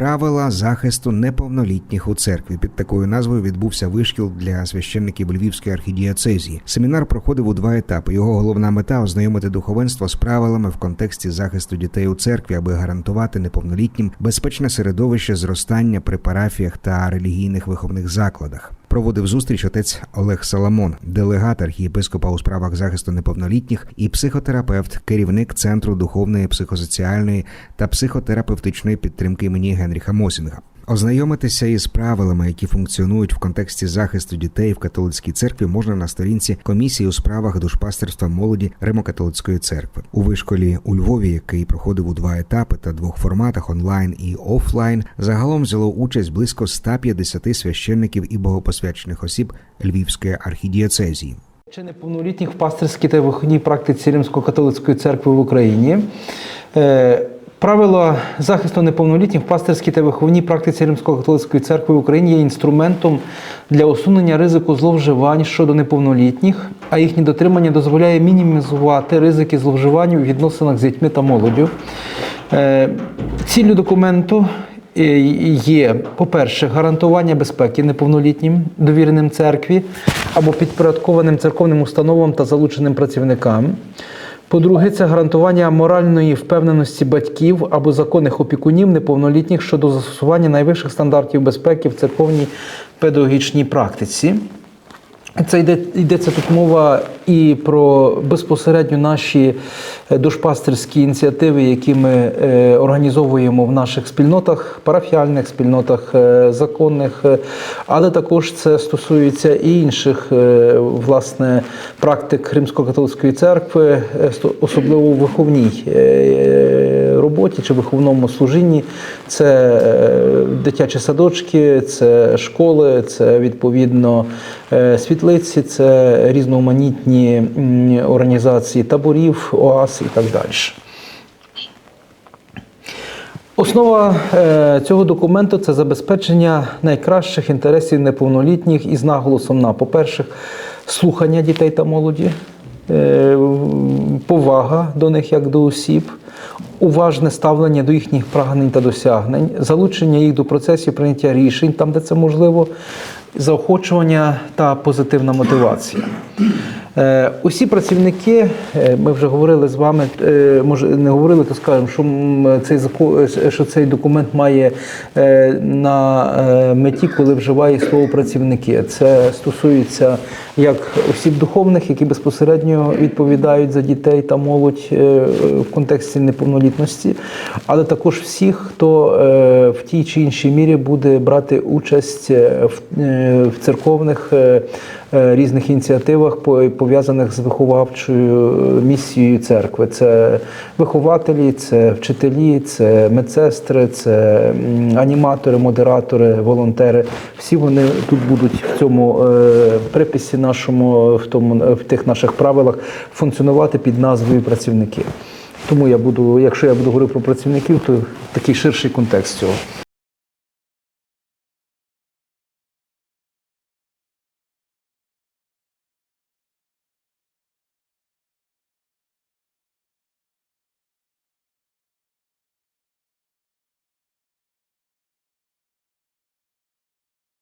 Правила захисту неповнолітніх у церкві під такою назвою відбувся вишкіл для священників Львівської архідіацезії. Семінар проходив у два етапи. Його головна мета ознайомити духовенство з правилами в контексті захисту дітей у церкві, аби гарантувати неповнолітнім безпечне середовище зростання при парафіях та релігійних виховних закладах. Проводив зустріч отець Олег Саламон, делегат архієпископа у справах захисту неповнолітніх і психотерапевт, керівник центру духовної, психосоціальної та психотерапевтичної підтримки імені Генріха Мосінга. Ознайомитися із правилами, які функціонують в контексті захисту дітей в католицькій церкві, можна на сторінці комісії у справах душпастерства молоді Римо-католицької церкви у вишколі у Львові, який проходив у два етапи та двох форматах онлайн і офлайн. Загалом взяло участь близько 150 священників і богопосвячених осіб Львівської архідіацезії. Чи неповнолітніх в пастирській та виховній практиці Римсько-католицької церкви в Україні. Правила захисту неповнолітніх в пастирській та виховній практиці Римсько-католицької церкви в Україні є інструментом для усунення ризику зловживань щодо неповнолітніх, а їхнє дотримання дозволяє мінімізувати ризики зловживань у відносинах з дітьми та молоддю. Е, Ціллю документу е, є, по-перше, гарантування безпеки неповнолітнім довіреним церкві або підпорядкованим церковним установам та залученим працівникам. По-друге, це гарантування моральної впевненості батьків або законних опікунів неповнолітніх щодо застосування найвищих стандартів безпеки в церковній педагогічній практиці. Це йде, йдеться тут мова і про безпосередньо наші е, душпастерські ініціативи, які ми е, організовуємо в наших спільнотах, парафіальних спільнотах е, законних, але також це стосується і інших власне практик Римсько-католицької церкви, особливо у виховній роботі чи виховному служінні. Це е, дитячі садочки, це школи, це відповідно е, світлиці, це різноманітні організації таборів, ОАС і так далі. Основа е, цього документу це забезпечення найкращих інтересів неповнолітніх із наголосом на, по-перше, слухання дітей та молоді, повага до них як до осіб, уважне ставлення до їхніх прагнень та досягнень, залучення їх до процесів прийняття рішень там, де це можливо, заохочування та позитивна мотивація. Е, Усі працівники, е, ми вже говорили з вами, е, може не говорили, то скажемо, що цей що цей документ має на меті, коли вживає слово працівники. Це стосується як осіб духовних, які безпосередньо відповідають за дітей та молодь в контексті неповнолітності, але також всіх, хто в тій чи іншій мірі буде брати участь в, церковних різних ініціативах, по- пов'язаних з виховавчою е, місією церкви. Це вихователі, це вчителі, це медсестри, це аніматори, модератори, волонтери. Всі вони тут будуть в цьому е, приписі нашому, в тому в тих наших правилах функціонувати під назвою працівники. Тому я буду, якщо я буду говорити про працівників, то такий ширший контекст цього.